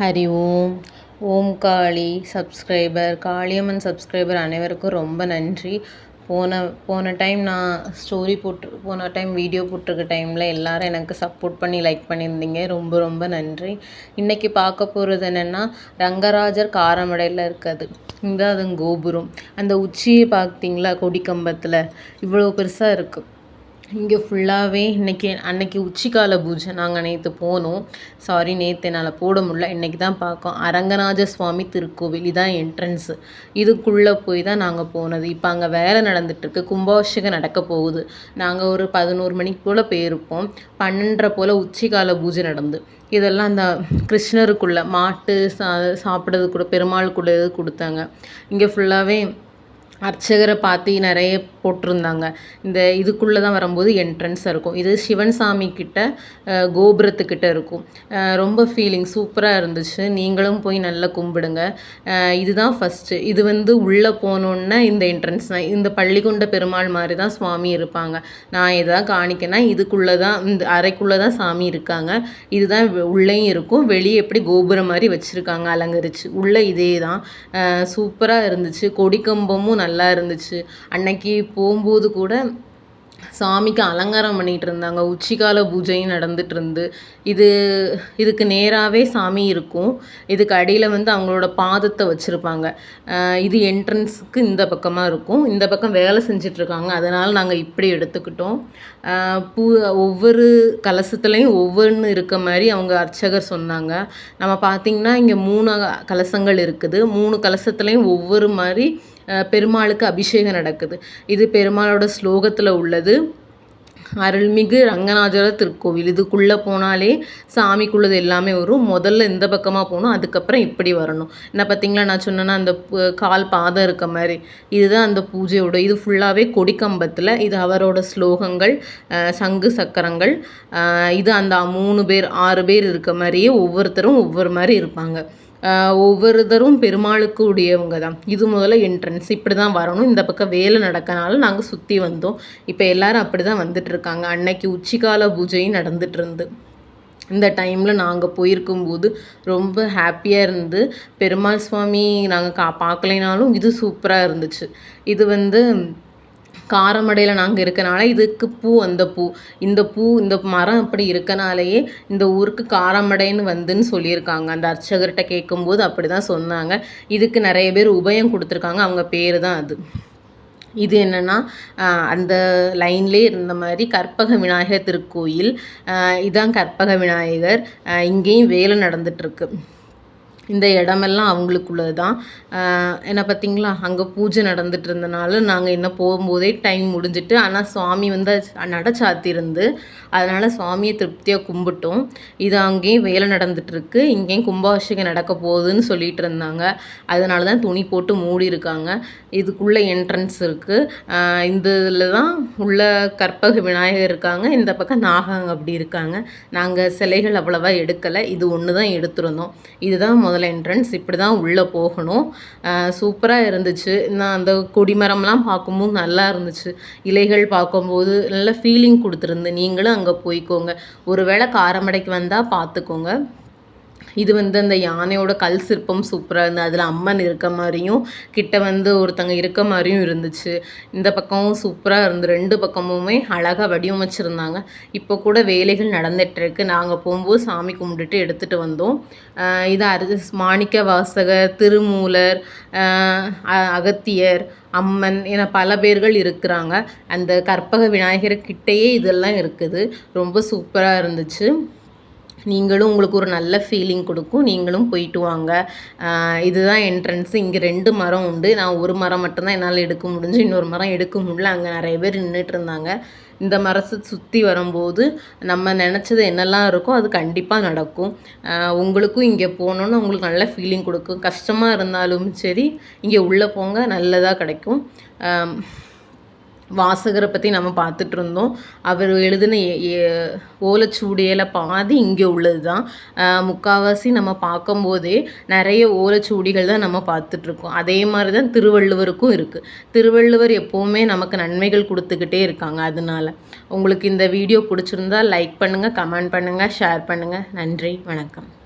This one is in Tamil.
ஹரி ஓம். ஓம் காளி சப்ஸ்கிரைபர் காளியம்மன் சப்ஸ்கிரைபர் அனைவருக்கும் ரொம்ப நன்றி. போன போன டைம் நான் ஸ்டோரி போட்டு போன டைம் வீடியோ போட்டிருக்க டைமில் எல்லோரும் எனக்கு சப்போர்ட் பண்ணி லைக் பண்ணியிருந்தீங்க. ரொம்ப ரொம்ப நன்றி. இன்றைக்கி பார்க்க போகிறது என்னென்னா ரங்கராஜர் காரமடையில் இருக்காது இந்த அது கோபுரம். அந்த உச்சியை பார்த்தீங்களா கொடிக்கம்பத்தில்? இவ்வளோ பெருசாக இருக்குது இங்கே ஃபுல்லாகவே இன்றைக்கி அன்னைக்கு உச்சிக்கால பூஜை நாங்கள் நேற்று போனோம். சாரி நேற்று என்னால் போட முடியல. இன்றைக்கி தான் பார்க்கோம் அரங்கநாத சுவாமி திருக்கோவில் இதுதான் என்ட்ரன்ஸு இதுக்குள்ளே போய் தான் நாங்கள் போனது. இப்போ அங்கே வேலை நடந்துகிட்ருக்கு கும்பாபிஷேகம் நடக்க போகுது. நாங்கள் ஒரு பதினோரு மணிக்கு போல் போயிருப்போம். பன்னெண்டரை போல் உச்சிக்கால பூஜை நடந்து. இதெல்லாம் அந்த கிருஷ்ணருக்குள்ளே மாட்டு சா சாப்பிட்றது கூட பெருமாளுக்குள்ள இது கொடுத்தாங்க. இங்கே ஃபுல்லாகவே அர்ச்சகரை பார்த்து நிறைய போட்டிருந்தாங்க. இந்த இதுக்குள்ளே தான் வரும்போது என்ட்ரன்ஸாக இருக்கும். இது சிவன் சாமி கிட்ட கோபுரத்துக்கிட்ட இருக்கும். ரொம்ப ஃபீலிங் சூப்பராக இருந்துச்சு. நீங்களும் போய் நல்லா கும்பிடுங்க. இதுதான் ஃபஸ்ட்டு இது வந்து உள்ளே போனோன்னே இந்த என்ட்ரன்ஸ் தான். இந்த பள்ளிக்கொண்ட பெருமாள் மாதிரி தான் சுவாமி இருப்பாங்க. நான் எதாவது காணிக்கனா இதுக்குள்ளே தான் இந்த அறைக்குள்ளே தான் சாமி இருக்காங்க. இதுதான் உள்ளேயும் இருக்கும். வெளியே எப்படி கோபுரம் மாதிரி வச்சுருக்காங்க அலங்கரிச்சு. உள்ளே இதே தான். சூப்பராக இருந்துச்சு. கொடிக்கம்பமும் நல்லா நல்லா இருந்துச்சு அன்னைக்கு போகும்போது கூட சாமிக்கு அலங்காரம் பண்ணிகிட்டு இருந்தாங்க. உச்சிக்கால பூஜையும் நடந்துட்டு இருந்து இது இதுக்கு நேராகவே சாமி இருக்கும். இதுக்கு அடியில் வந்து அவங்களோட பாதத்தை வச்சுருப்பாங்க. இது என்ட்ரன்ஸுக்கு இந்த பக்கமாக இருக்கும். இந்த பக்கம் வேலை செஞ்சிட்ருக்காங்க. அதனால் நாங்கள் இப்படி எடுத்துக்கிட்டோம். பூ ஒவ்வொரு கலசத்துலேயும் ஒவ்வொன்று இருக்க மாதிரி அவங்க அர்ச்சகர் சொன்னாங்க. நம்ம பார்த்திங்கன்னா இங்கே மூணு கலசங்கள் இருக்குது. மூணு கலசத்துலேயும் ஒவ்வொரு மாதிரி பெருமாளுக்கு அபிஷேகம் நடக்குது. இது பெருமாளோட ஸ்லோகத்தில் உள்ளது. அருள்மிகு ரங்கநாதர திருக்கோவில். இதுக்குள்ளே போனாலே சாமிக்குள்ளது எல்லாமே வரும். முதல்ல இந்த பக்கமாக போகணும் அதுக்கப்புறம் இப்படி வரணும். என்ன பார்த்தீங்களா? நான் சொன்னேன்னா அந்த கால் பாதம் இருக்க மாதிரி. இதுதான் அந்த பூஜையோட இது ஃபுல்லாகவே கொடிக்கம்பத்தில். இது அவரோட ஸ்லோகங்கள் சங்கு சக்கரங்கள். இது அந்த மூணு பேர் ஆறு பேர் இருக்க மாதிரியே ஒவ்வொருத்தரும் ஒவ்வொரு மாதிரி இருப்பாங்க. ஒவ்வொருத்தரும் பெருமாளுக்கு உடையவங்க தான் இது முதல்ல என்ட்ரன்ஸ் இப்படி தான் வரணும். இந்த பக்கம் வேலை நடக்கனால நாங்கள் சுற்றி வந்தோம். இப்போ எல்லோரும் அப்படி தான் வந்துட்டுருக்காங்க. அன்னைக்கு உச்சிகால பூஜையும் நடந்துட்டு இருந்து இந்த டைமில் நாங்கள் போயிருக்கும்போது ரொம்ப ஹாப்பியாக இருந்து பெருமாள் சுவாமி நாங்கள் கா பார்க்கலைனாலும் இது சூப்பராக இருந்துச்சு. இது வந்து காரமடையில் நாங்கள் இருக்கனால இதுக்கு பூ அந்த பூ. இந்த பூ இந்த மரம் அப்படி இருக்கனாலேயே இந்த ஊருக்கு காரமடைன்னு வந்துன்னு சொல்லியிருக்காங்க. அந்த அர்ச்சகர்கிட்ட கேட்கும்போது அப்படி தான் சொன்னாங்க. இதுக்கு நிறைய பேர் உபயம் கொடுத்துருக்காங்க. அவங்க பேர் தான் அது. இது என்னென்னா அந்த லைன்லேயே இருந்த மாதிரி கற்பக விநாயகர் திருக்கோயில். இதான் கற்பக விநாயகர். இங்கேயும் வேலை நடந்துகிட்ருக்கு இந்த இடமெல்லாம் அவங்களுக்குள்ளது தான் என்ன பார்த்தீங்களா? அங்கே பூஜை நடந்துட்டு இருந்தனால நாங்கள் என்ன போகும்போதே டைம் முடிஞ்சிட்டு ஆனால் சுவாமி வந்து நடச்சாத்திருந்து அதனால் சுவாமியை திருப்தியாக கும்பிட்டோம். இது அங்கேயும் வேலை நடந்துட்டுருக்கு. இங்கேயும் கும்பாபிஷேகம் நடக்க போகுதுன்னு சொல்லிட்டு இருந்தாங்க அதனால தான் துணி போட்டு மூடி இருக்காங்க இதுக்குள்ளே என்ட்ரன்ஸ் இருக்குது இந்த இதில் தான் உள்ள கற்பக விநாயகர் இருக்காங்க. இந்த பக்கம் நாகங்க அப்படி இருக்காங்க. நாங்கள் சிலைகள் அவ்வளோவா எடுக்கலை. இது ஒன்று தான் எடுத்துருந்தோம். இதுதான் முதல்ல என்ட்ரன்ஸ் இப்படி தான் உள்ளே போகணும். சூப்பராக இருந்துச்சு. நான் அந்த கொடிமரம்லாம் பார்க்கும்போது நல்லா இருந்துச்சு. இலைகள் பார்க்கும்போது நல்ல ஃபீலிங் கொடுத்துருந்து. நீங்களும் அங்கே போய்க்கோங்க. ஒரு வேளை காரமடைக்கு வந்தால் பார்த்துக்கோங்க. இது வந்து அந்த யானையோட கல் சிற்பம் சூப்பராக இருந்தது. அதில் அம்மன் இருக்க மாதிரியும் கிட்ட வந்து ஒருத்தங்க இருக்க மாதிரியும் இருந்துச்சு. இந்த பக்கமும் சூப்பராக இருந்து ரெண்டு பக்கமுமே அழகாக வடிவமைச்சிருந்தாங்க. இப்போ கூட வேலைகள் நடந்துகிட்ருக்கு நாங்கள் போகும்போது சாமி கும்பிட்டுட்டு எடுத்துகிட்டு வந்தோம். இது அரி மாணிக்க வாசகர் திருமூலர் அகத்தியர் அம்மன் என பல பேர்கள் இருக்கிறாங்க. அந்த கற்பக விநாயகர் கிட்டேயே இதெல்லாம் இருக்குது. ரொம்ப சூப்பராக இருந்துச்சு. நீங்களும் உங்களுக்கு ஒரு நல்ல ஃபீலிங் கொடுக்கும். நீங்களும் போயிட்டு வாங்க. இதுதான் என்ட்ரன்ஸு இங்கே ரெண்டு மரம் உண்டு. நான் ஒரு மரம் மட்டும்தான் என்னால் எடுக்க முடிஞ்சு இன்னொரு மரம் எடுக்க முடியல. அங்கே நிறைய பேர் நின்றுட்டு இருந்தாங்க. இந்த மரத்தை சுற்றி வரும்போது நம்ம நினச்சது என்னெல்லாம் இருக்கோ அது கண்டிப்பாக நடக்கும். உங்களுக்கும் இங்கே போகணுன்னு உங்களுக்கு நல்ல ஃபீலிங் கொடுக்கும். கஷ்டமாக இருந்தாலும் சரி இங்கே உள்ளே போங்க. நல்லதாக கிடைக்கும். வாசகரை பற்றி நம்ம பார்த்துட்டு இருந்தோம் அவர் எழுதின ஓலைச்சூடியில் பாதி இங்கே உள்ளது தான் முக்கால்வாசி நம்ம பார்க்கும்போதே நிறைய ஓலைச்சுவடிகள் தான் நம்ம பார்த்துட்ருக்கோம் அதே மாதிரி தான் திருவள்ளுவருக்கும் இருக்குது திருவள்ளுவர் எப்போவுமே நமக்கு நன்மைகள் கொடுத்துக்கிட்டே இருக்காங்க அதனால. உங்களுக்கு இந்த வீடியோ பிடிச்சிருந்தா லைக் பண்ணுங்கள் கமெண்ட் பண்ணுங்கள் ஷேர் பண்ணுங்கள் நன்றி வணக்கம்.